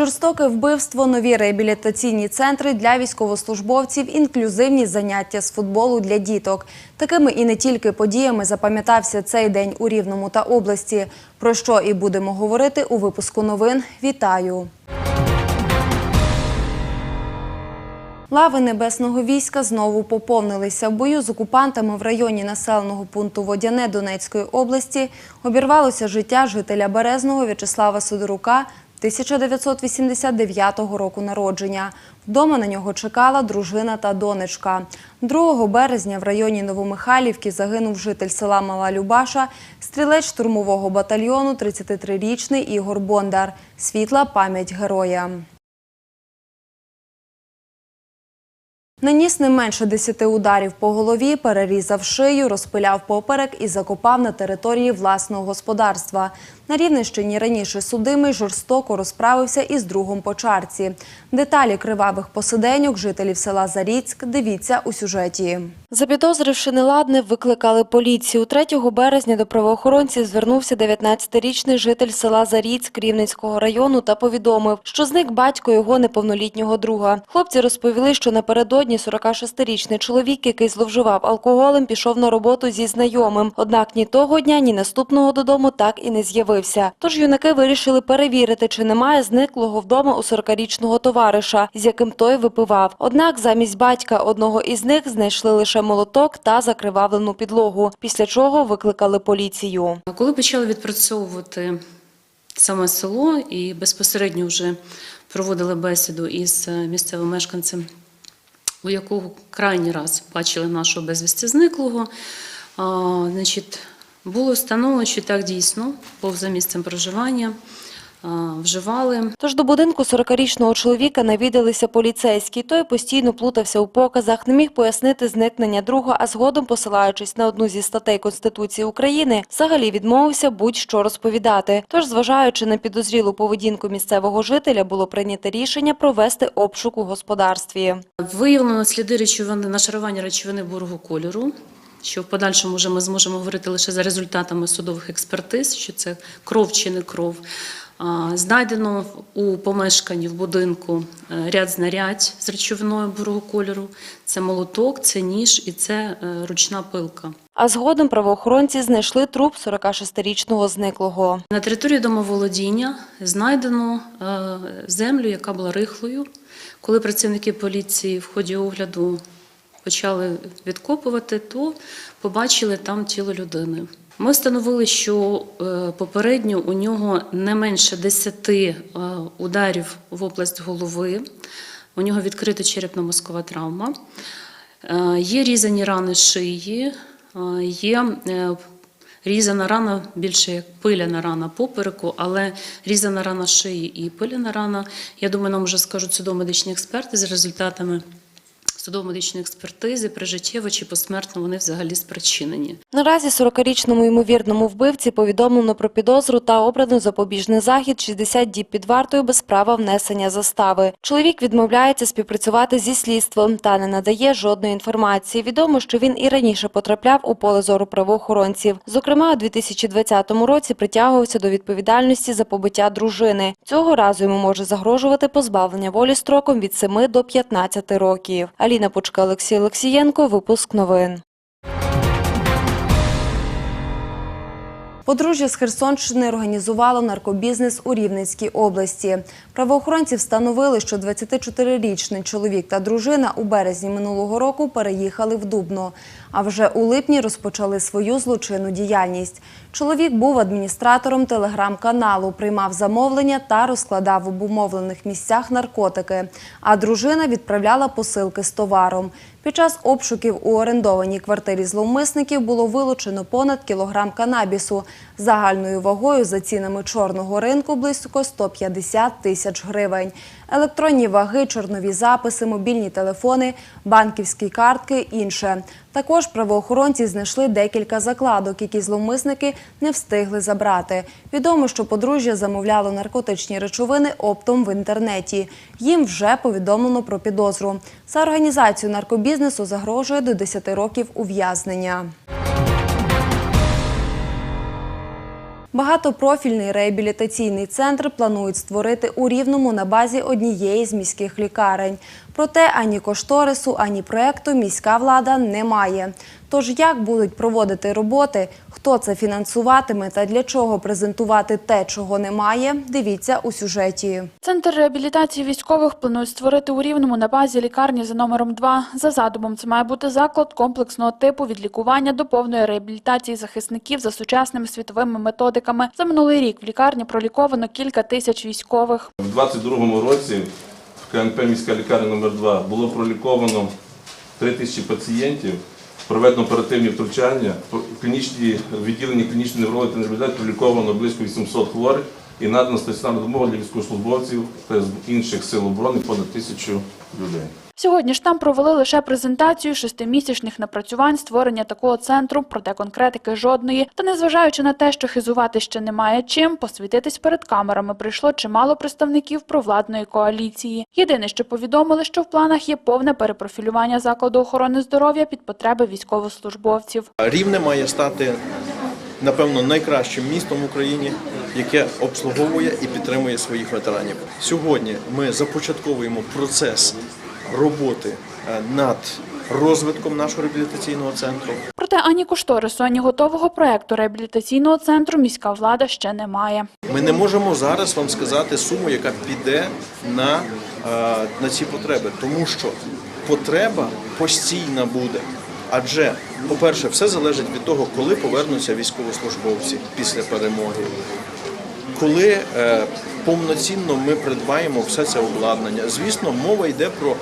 Жорстоке вбивство, нові реабілітаційні центри для військовослужбовців, інклюзивні заняття з футболу для діток. Такими і не тільки подіями запам'ятався цей день у Рівному та області. Про що і будемо говорити у випуску новин. Вітаю! Лави небесного війська знову поповнилися. В бою з окупантами в районі населеного пункту Водяне Донецької області обірвалося життя жителя Березного В'ячеслава Сидорука 1989 року народження. Вдома на нього чекала дружина та донечка. 2 березня в районі Новомихайлівки загинув житель села Мала Любаша, стрілець штурмового батальйону 33-річний Ігор Бондар. Світла пам'ять героя. Наніс не менше 10 ударів по голові, перерізав шию, розпиляв поперек і закопав на території власного господарства. На Рівненщині раніше судимий жорстоко розправився із другом по чарці. Деталі кривавих посиденьок жителів села Заріцьк дивіться у сюжеті. Запідозривши неладне, викликали поліцію. 3 березня до правоохоронців звернувся 19-річний житель села Заріцьк Рівненського району та повідомив, що зник батько його неповнолітнього друга. Хлопці розповіли, що напередодні 46-річний чоловік, який зловживав алкоголем, пішов на роботу зі знайомим. Однак ні того дня, ні наступного додому так і не з'явився. Тож юнаки вирішили перевірити, чи немає зниклого вдома у 40-річного товариша, з яким той випивав. Однак замість батька одного із них знайшли лише молоток та закривавлену підлогу, після чого викликали поліцію. Коли почали відпрацьовувати саме село і безпосередньо вже проводили бесіду із е, місцевим мешканцем, у якого крайній раз бачили нашого безвісти зниклого, значить, було встановлено, що так дійсно, поза місцем проживання, вживали Тож до будинку 40-річного чоловіка навідалися поліцейські. Той постійно плутався у показах, не міг пояснити зникнення друга, а згодом, посилаючись на одну зі статей Конституції України, взагалі відмовився будь-що розповідати. Тож, зважаючи на підозрілу поведінку місцевого жителя, було прийнято рішення провести обшук у господарстві. Виявлено сліди речовини, нашарування речовини бурого кольору, що в подальшому вже ми зможемо говорити лише за результатами судових експертиз, що це кров чи не кров. Знайдено у помешканні в будинку е, ряд знарядь з речовиною бурого кольору. Це молоток, це ніж і це е, ручна пилка. А згодом правоохоронці знайшли труп 46-річного зниклого. На території домоволодіння знайдено е, землю, яка була рихлою. Коли працівники поліції в ході огляду почали відкопувати, то побачили там тіло людини. Ми встановили, що е, попередньо у нього не менше 10 е, ударів в область голови. У нього відкрита черепно-мозкова травма. Е, Є різані рани шиї, є різана рана, більше як пиляна рана попереку, але різана рана шиї і пиляна рана, я думаю, нам вже скажуть судово-медичні експерти з результатами судово-медичної експертизи, прижиттєво чи посмертно вони взагалі спричинені. Наразі 40-річному ймовірному вбивці повідомлено про підозру та обрано запобіжний захід 60 діб під вартою без права внесення застави. Чоловік відмовляється співпрацювати зі слідством та не надає жодної інформації. Відомо, що він і раніше потрапляв у поле зору правоохоронців. Зокрема, у 2020 році притягувався до відповідальності за побиття дружини. Цього разу йому може загрожувати позбавлення волі строком від 7 до 15 років. Аліна Пучка, Олексій Олексієнко. Випуск новин. Подружжя з Херсонщини організувало наркобізнес у Рівненській області. Правоохоронці встановили, що 24-річний чоловік та дружина у березні минулого року переїхали в Дубно, а вже у липні розпочали свою злочинну діяльність. Чоловік був адміністратором телеграм-каналу, приймав замовлення та розкладав в обумовлених місцях наркотики, а дружина відправляла посилки з товаром. Під час обшуків у орендованій квартирі зловмисників було вилучено понад кілограм канабісу загальною вагою за цінами чорного ринку близько 150 тисяч гривень. Електронні ваги, чорнові записи, мобільні телефони, банківські картки, інше. Також правоохоронці знайшли декілька закладок, які зловмисники не встигли забрати. Відомо, що подружжя замовляло наркотичні речовини оптом в інтернеті. Їм вже повідомлено про підозру. За організацію наркобізнесу загрожує до 10 років ув'язнення. Багатопрофільний реабілітаційний центр планують створити у Рівному на базі однієї з міських лікарень. Проте ані кошторису, ані проекту міська влада не має. Тож як будуть проводити роботи, хто це фінансуватиме та для чого презентувати те, чого немає, дивіться у сюжеті. Центр реабілітації військових планують створити у Рівному на базі лікарні за номером 2. За задумом, це має бути заклад комплексного типу від лікування до повної реабілітації захисників за сучасними світовими методиками. За минулий рік в лікарні проліковано кілька тисяч військових. У 2022 році в КНП міська лікарня номер 2 було проліковано 3 тисячі пацієнтів, проведено оперативні втручання, клінічні відділення клінічної неврології та реабілітації проліковано близько 800 хворих і надана стаціонарна допомога для військовослужбовців та інших сил оборони понад тисячу людей. Сьогодні ж там провели лише презентацію шестимісячних напрацювань створення такого центру, проте конкретики жодної. Та незважаючи на те, що хизувати ще немає чим, посвітитись перед камерами прийшло чимало представників провладної коаліції. Єдине, що повідомили, що в планах є повне перепрофілювання закладу охорони здоров'я під потреби військовослужбовців. Рівне має стати, напевно, найкращим містом в Україні, яке обслуговує і підтримує своїх ветеранів. Сьогодні ми започатковуємо процес роботи е, над розвитком нашого реабілітаційного центру. Проте ані кошторису, ані готового проекту реабілітаційного центру міська влада ще не має. Ми не можемо зараз вам сказати суму, яка піде на, е, на ці потреби, тому що потреба постійна буде. Адже, по-перше, все залежить від того, коли повернуться військовослужбовці після перемоги, коли е, повноцінно ми придбаємо все це обладнання. Звісно, мова йде про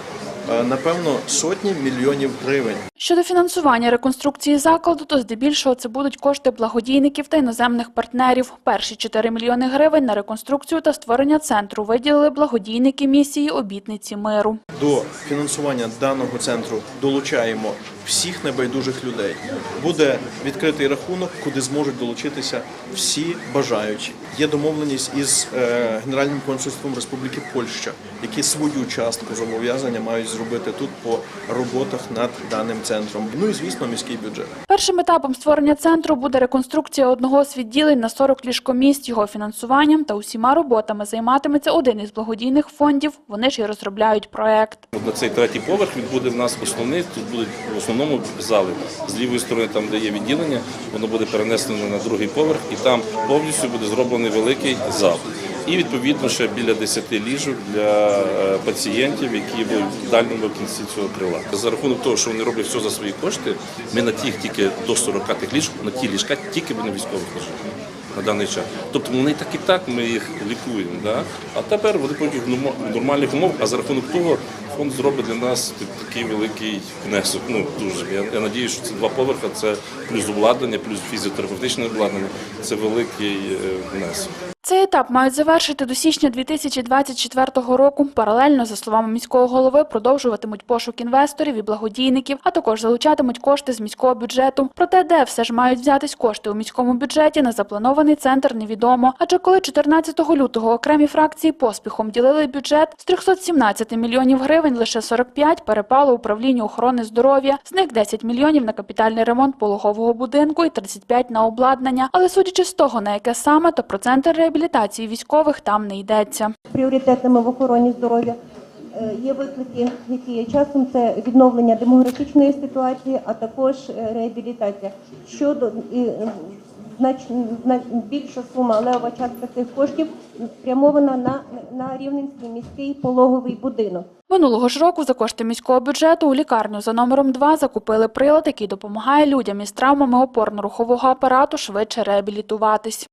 напевно сотні мільйонів гривень. Щодо фінансування реконструкції закладу, то здебільшого це будуть кошти благодійників та іноземних партнерів. Перші 4 мільйони гривень на реконструкцію та створення центру виділили благодійники місії обітниці миру. До фінансування даного центру долучаємо всіх небайдужих людей. Буде відкритий рахунок, куди зможуть долучитися всі бажаючі. Є домовленість із е, Генеральним консульством Республіки Польща, які свою частку зобов'язання мають зробити тут по роботах над даним центром. Ну і звісно, міський бюджет. Першим етапом створення центру буде реконструкція одного з відділень на 40 ліжкомісць. Його фінансуванням та усіма роботами займатиметься один із благодійних фондів. Вони ж і розробляють проект. От На цей третій поверх відбуде в нас основний, тут будуть в основному зали. З лівої сторони, там, де є відділення, воно буде перенесено на другий поверх, і там повністю буде зроблений великий зал. І відповідно ще біля 10 ліжок для е, пацієнтів, які будуть в дальньому кінці цього крила. За рахунок того, що вони роблять все за свої кошти, ми на тих тільки до 40 тих ліжок, на ті ліжка тільки будемо військових лежати на даний час. Тобто вони так і так ми їх лікуємо. Да? А тепер вони потім в нормальних умовах, а за рахунок того фонд зробить для нас такий великий внесок. Ну дуже. Я, я надію, що це два поверха, це плюс обладнання, плюс фізіотерапевтичне обладнання. Це великий е, внесок. Цей етап мають завершити до січня 2024 року. Паралельно, за словами міського голови, продовжуватимуть пошук інвесторів і благодійників, а також залучатимуть кошти з міського бюджету. Проте, де все ж мають взятись кошти у міському бюджеті на запланований центр, невідомо. Адже коли 14 лютого окремі фракції поспіхом ділили бюджет з 317 мільйонів гривень, лише 45 перепало управлінню охорони здоров'я. З них 10 мільйонів на капітальний ремонт пологового будинку і 35 на обладнання. Але судячи з того, на яке саме, то про центр реабілітації військових там не йдеться. пріоритетними в охороні здоров'я. Е, Є виклики, які є часом, це відновлення демографічної ситуації, а також е, реабілітація. Щодо і, е, знач, зна- більша сума левова частка цих коштів спрямована на, на Рівненський міський пологовий будинок. Минулого ж року за кошти міського бюджету у лікарню за номером 2 закупили прилад, який допомагає людям із травмами опорно-рухового апарату швидше реабілітуватись.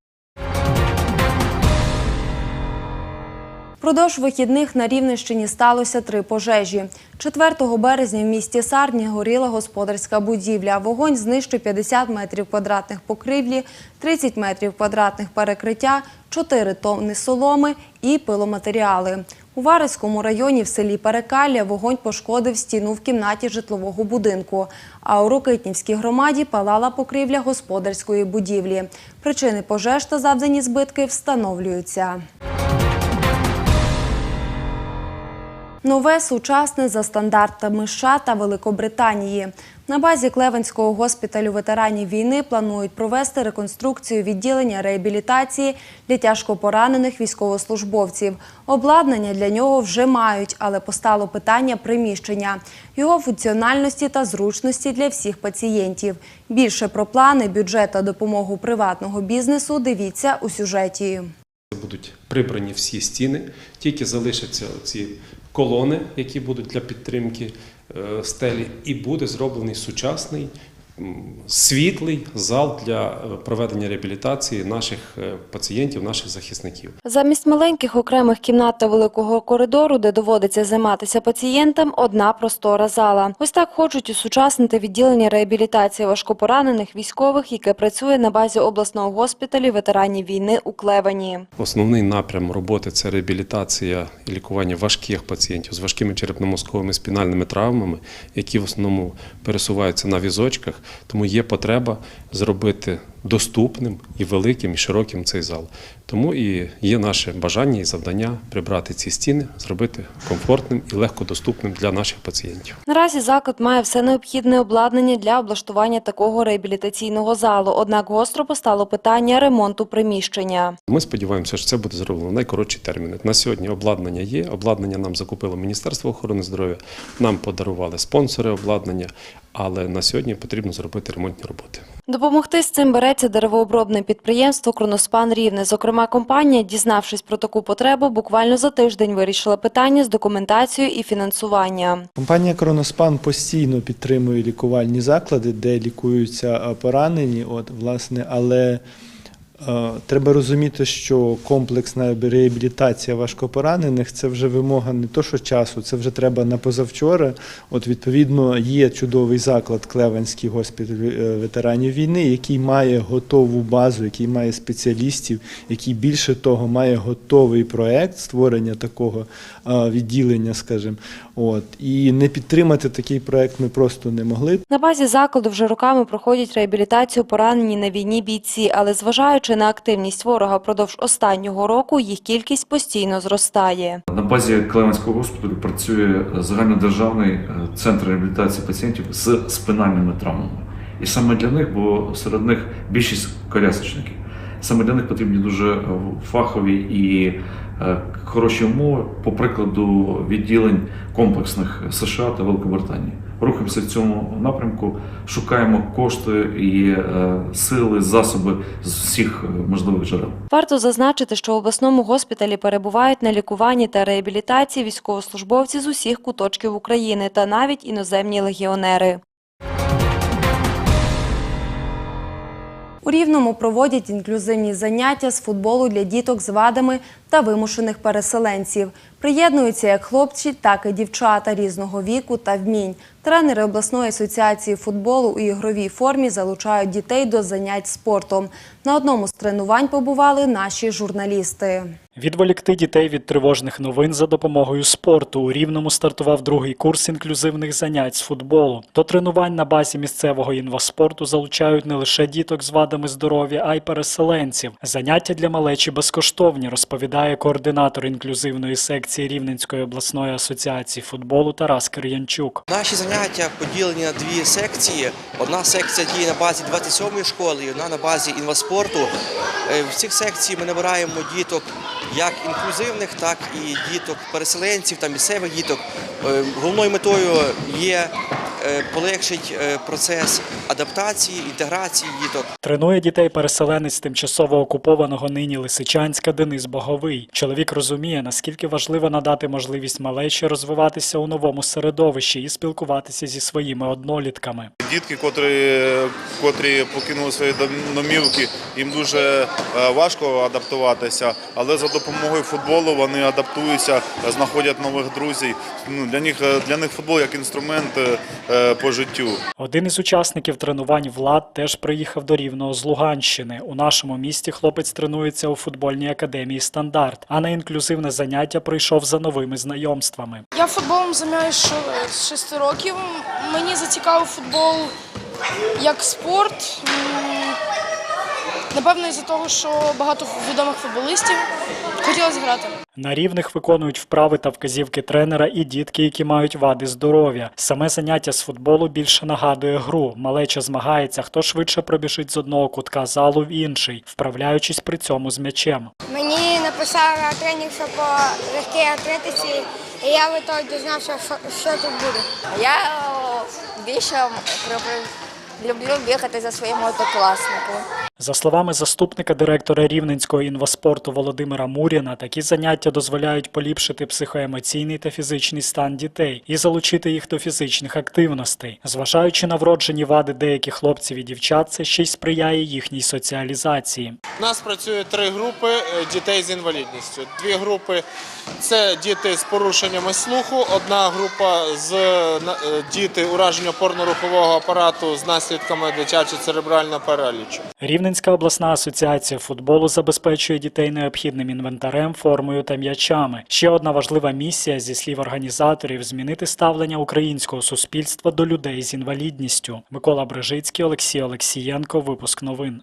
Продовж вихідних на Рівненщині сталося три пожежі. 4 березня в місті Сарні горіла господарська будівля. Вогонь знищив 50 метрів квадратних покрівлі, 30 метрів квадратних перекриття, 4 тонни соломи і пиломатеріали. У Вареському районі в селі Перекалля вогонь пошкодив стіну в кімнаті житлового будинку. А у Рокитнівській громаді палала покрівля господарської будівлі. Причини пожеж та завдані збитки встановлюються. Нове сучасне за стандартами США та Великобританії. На базі Клевенського госпіталю ветеранів війни планують провести реконструкцію відділення реабілітації для тяжко поранених військовослужбовців. Обладнання для нього вже мають, але постало питання приміщення, його функціональності та зручності для всіх пацієнтів. Більше про плани, бюджет та допомогу приватного бізнесу дивіться у сюжеті. Будуть прибрані всі стіни, тільки залишаться ці колони, які будуть для підтримки е, стелі, і буде зроблений сучасний світлий зал для е, проведення реабілітації наших е, пацієнтів, наших захисників. Замість маленьких окремих кімнат та великого коридору, де доводиться займатися пацієнтам, одна простора зала. Ось так хочуть усучаснити відділення реабілітації важкопоранених військових, яке працює на базі обласного госпіталю ветеранів війни у Клевені. Основний напрям роботи це реабілітація і лікування важких пацієнтів з важкими черепно-мозковими спінальними травмами, які в основному пересуваються на візочках. Тому є потреба зробити доступним і великим, і широким цей зал. Тому і є наше бажання і завдання прибрати ці стіни, зробити комфортним і легкодоступним для наших пацієнтів. Наразі заклад має все необхідне обладнання для облаштування такого реабілітаційного залу. Однак гостро постало питання ремонту приміщення. Ми сподіваємося, що це буде зроблено в найкоротші терміни. На сьогодні обладнання є. Обладнання нам закупило Міністерство охорони здоров'я. Нам подарували спонсори обладнання, але на сьогодні потрібно зробити ремонтні роботи. Допомогти з цим береться деревообробне підприємство «Кроноспан Рівне». Зокрема, компанія, дізнавшись про таку потребу, буквально за тиждень вирішила питання з документацією і фінансування. Компанія Кроноспан постійно підтримує лікувальні заклади, де лікуються поранені. От, власне, але треба розуміти, що комплексна реабілітація важкопоранених це вже вимога не то, що часу, це вже треба на позавчора. От, відповідно, є чудовий заклад Клевенський госпіталь е, ветеранів війни, який має готову базу, який має спеціалістів, який більше того має готовий проект створення такого відділення, скажімо. От і не підтримати такий проект ми просто не могли. На базі закладу вже роками проходять реабілітацію поранені на війні бійці, але зважаючи на активність ворога впродовж останнього року, їх кількість постійно зростає. На базі Клевенського госпіталю працює загальнодержавний е, центр реабілітації пацієнтів з спинальними травмами. І саме для них, бо серед них більшість колясочників, саме для них потрібні дуже е, фахові і е, хороші умови, по прикладу відділень комплексних США та Великобританії. Рухаємося в цьому напрямку, шукаємо кошти і е, сили, засоби з всіх е, можливих джерел. Варто зазначити, що в обласному госпіталі перебувають на лікуванні та реабілітації військовослужбовці з усіх куточків України та навіть іноземні легіонери. У Рівному проводять інклюзивні заняття з футболу для діток з вадами та вимушених переселенців. Приєднуються як хлопці, так і дівчата різного віку та вмінь. Тренери обласної асоціації футболу у ігровій формі залучають дітей до занять спортом. На одному з тренувань побували наші журналісти. Відволікти дітей від тривожних новин за допомогою спорту у Рівному стартував другий курс інклюзивних занять з футболу. До тренувань на базі місцевого інваспорту залучають не лише діток з вадами здоров'я, а й переселенців. Заняття для малечі безкоштовні, розповідає координатор інклюзивної секції Рівненської обласної асоціації футболу Тарас Кир'янчук. Наші заняття поділені на дві секції. Одна секція діє на базі 27-ї школи, одна на базі інваспорту. Е, В цих секцій ми набираємо діток як інклюзивних, так і діток переселенців та місцевих діток. Е, Головною метою є е, полегшити е, процес адаптації, інтеграції діток. Тренує дітей переселенець тимчасово окупованого нині Лисичанська Денис Боговий. Чоловік розуміє, наскільки важливо надати можливість малечі розвиватися у новому середовищі і спілкуватися зі своїми однолітками. Дітки, котрі, котрі покинули свої домівки, їм дуже е, важко адаптуватися, але за допомогою футболу вони адаптуються, знаходять нових друзів. Ну, для них для них футбол як інструмент по життю. Один із учасників тренувань Влад теж приїхав до Рівного з Луганщини. У нашому місті хлопець тренується у футбольній академії Стандарт, а на інклюзивне заняття прийшов за новими знайомствами. Я футболом займаюся з 6 років. Мені зацікавив футбол як спорт. Напевно, із-за того, що багато відомих футболістів хотілося грати. На рівних виконують вправи та вказівки тренера і дітки, які мають вади здоров'я. Саме заняття з футболу більше нагадує гру. Малеча змагається, хто швидше пробіжить з одного кутка залу в інший, вправляючись при цьому з м'ячем. Мені написали на що по легкій атлетиці, і я в ітогі дізнався, що, що тут буде. Я більше люблю бігати за своїм однокласником. За словами заступника директора Рівненського інваспорту Володимира Муріна, такі заняття дозволяють поліпшити психоемоційний та фізичний стан дітей і залучити їх до фізичних активностей. Зважаючи на вроджені вади деяких хлопців і дівчат, це ще й сприяє їхній соціалізації. У нас працює три групи е, дітей з інвалідністю. Дві групи це діти з порушеннями слуху, одна група з е, е, діти ураження опорно-рухового апарату з наслідками дитячого церебрального паралічу. Рівненська обласна асоціація футболу забезпечує дітей необхідним інвентарем, формою та м'ячами. Ще одна важлива місія зі слів організаторів змінити ставлення українського суспільства до людей з інвалідністю. Микола Брижицький, Олексій Олексієнко. Випуск новин.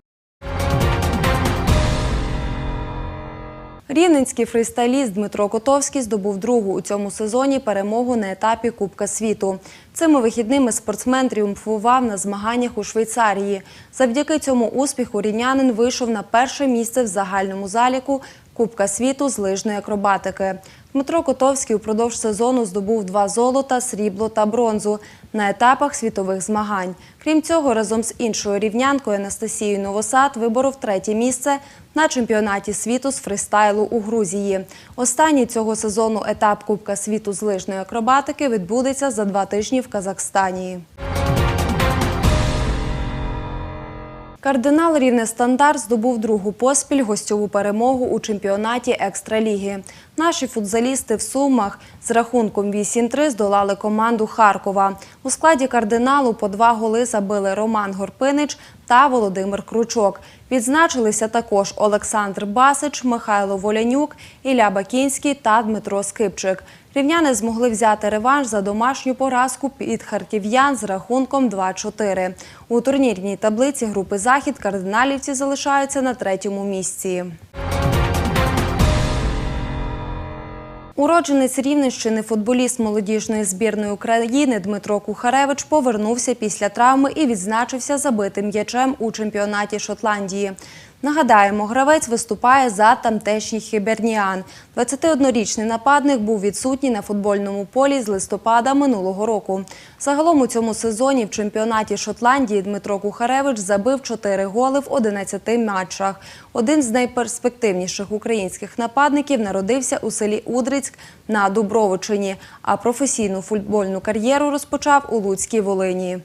Рівненський фристайліст Дмитро Котовський здобув другу у цьому сезоні перемогу на етапі Кубка світу. Цими вихідними спортсмен тріумфував на змаганнях у Швейцарії. Завдяки цьому успіху рівнянин вийшов на перше місце в загальному заліку Кубка світу з лижної акробатики. Дмитро Котовський упродовж сезону здобув два золота, срібло та бронзу на етапах світових змагань. Крім цього, разом з іншою рівнянкою Анастасією Новосад виборов третє місце на чемпіонаті світу з фристайлу у Грузії. Останній цього сезону етап Кубка світу з лижної акробатики відбудеться за два тижні в Казахстані. Кардинал Рівне Стандарт здобув другу поспіль гостьову перемогу у чемпіонаті Екстраліги. Наші футзалісти в Сумах з рахунком 8-3 здолали команду Харкова. У складі кардиналу по два голи забили Роман Горпинич та Володимир Кручок. Відзначилися також Олександр Басич, Михайло Волянюк, Ілля Бакінський та Дмитро Скипчик. Рівняни змогли взяти реванш за домашню поразку під харків'ян з рахунком 2-4. У турнірній таблиці групи Захід кардиналівці залишаються на третьому місці. Уродженець Рівненщини, футболіст молодіжної збірної України Дмитро Кухаревич повернувся після травми і відзначився забитим м'ячем у чемпіонаті Шотландії. Нагадаємо, гравець виступає за тамтешній хіберніан. 21-річний нападник був відсутній на футбольному полі з листопада минулого року. Загалом у цьому сезоні в чемпіонаті Шотландії Дмитро Кухаревич забив 4 голи в 11 матчах. Один з найперспективніших українських нападників народився у селі Удрицьк на Дубровичині, а професійну футбольну кар'єру розпочав у Луцькій Волині.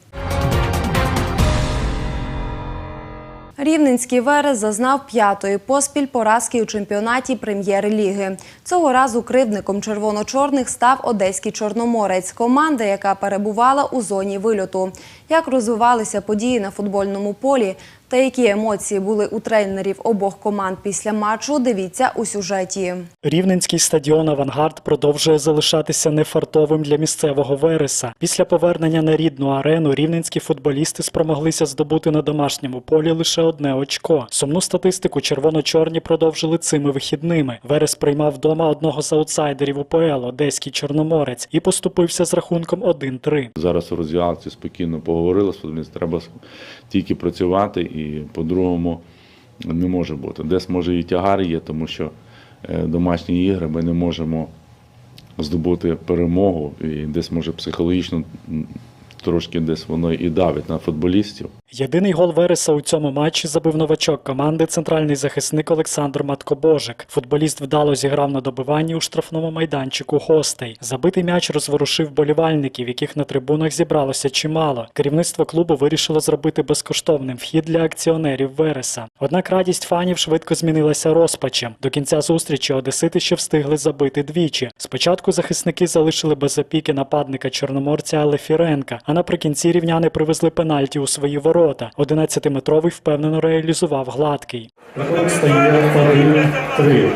Рівненський Верес зазнав п'ятої поспіль поразки у чемпіонаті прем'єр-ліги. Цього разу кривдником червоно-чорних став одеський чорноморець, команда, яка перебувала у зоні вильоту. Як розвивалися події на футбольному полі та які емоції були у тренерів обох команд після матчу, дивіться у сюжеті. Рівненський стадіон Авангард продовжує залишатися нефартовим для місцевого Вереса. Після повернення на рідну арену рівненські футболісти спромоглися здобути на домашньому полі лише одне очко. Сумну статистику червоно-чорні продовжили цими вихідними. Верес приймав вдома одного з аутсайдерів УПЛ, одеський чорноморець, і поступився з рахунком 1-3. Зараз у розв'язці спокійно поговорили з футболістом, треба тільки працювати і по-другому не може бути. Десь може і тягар є, тому що е, домашні ігри ми не можемо здобути перемогу, і десь може психологічно трошки десь воно і давить на футболістів. Єдиний гол Вереса у цьому матчі забив новачок команди центральний захисник Олександр Маткобожик. Футболіст вдало зіграв на добиванні у штрафному майданчику гостей. Забитий м'яч розворушив болівальників, яких на трибунах зібралося чимало. Керівництво клубу вирішило зробити безкоштовним вхід для акціонерів Вереса. Однак радість фанів швидко змінилася розпачем. До кінця зустрічі одесити ще встигли забити двічі. Спочатку захисники залишили без опіки нападника чорноморця Алефіренка, а наприкінці рівняни привезли пенальті у свої ворота. 11-метровий впевнено реалізував гладкий. Рахунок стає 3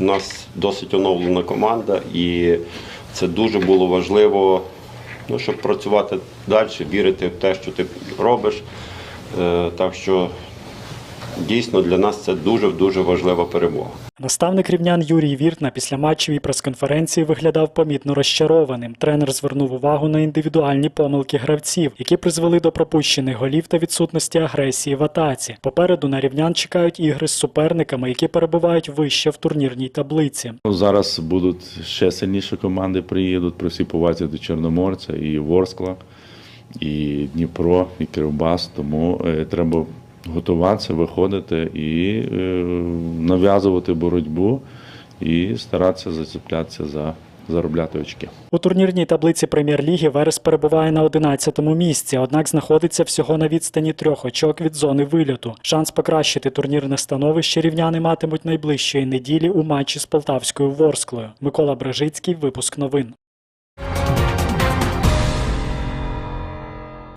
У нас досить оновлена команда, і це дуже було важливо, ну, щоб працювати далі, вірити в те, що ти робиш. Е, Так що дійсно для нас це дуже дуже важлива перемога. Наставник рівнян Юрій Вірт на післяматчевій прес-конференції виглядав помітно розчарованим. Тренер звернув увагу на індивідуальні помилки гравців, які призвели до пропущених голів та відсутності агресії в атаці. Попереду на рівнян чекають ігри з суперниками, які перебувають вище в турнірній таблиці. Зараз будуть ще сильніші команди приїдуть при всій повазі до Чорноморця і Ворскла, і Дніпро, і Кривбас. Тому е, треба готуватися, виходити і е, нав'язувати боротьбу і старатися зацеплятися за заробляти очки. У турнірній таблиці прем'єр-ліги Верес перебуває на 11-му місці, однак знаходиться всього на відстані трьох очок від зони вильоту. Шанс покращити турнірне становище рівняни матимуть найближчої неділі у матчі з Полтавською Ворсклою. Микола Брежицький, випуск новин.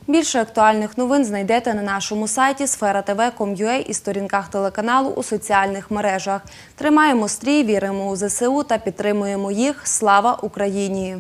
Більше актуальних новин знайдете на нашому сайті sfera.tv.com.ua і сторінках телеканалу у соціальних мережах. Тримаємо стрій, віримо у ЗСУ та підтримуємо їх. Слава Україні!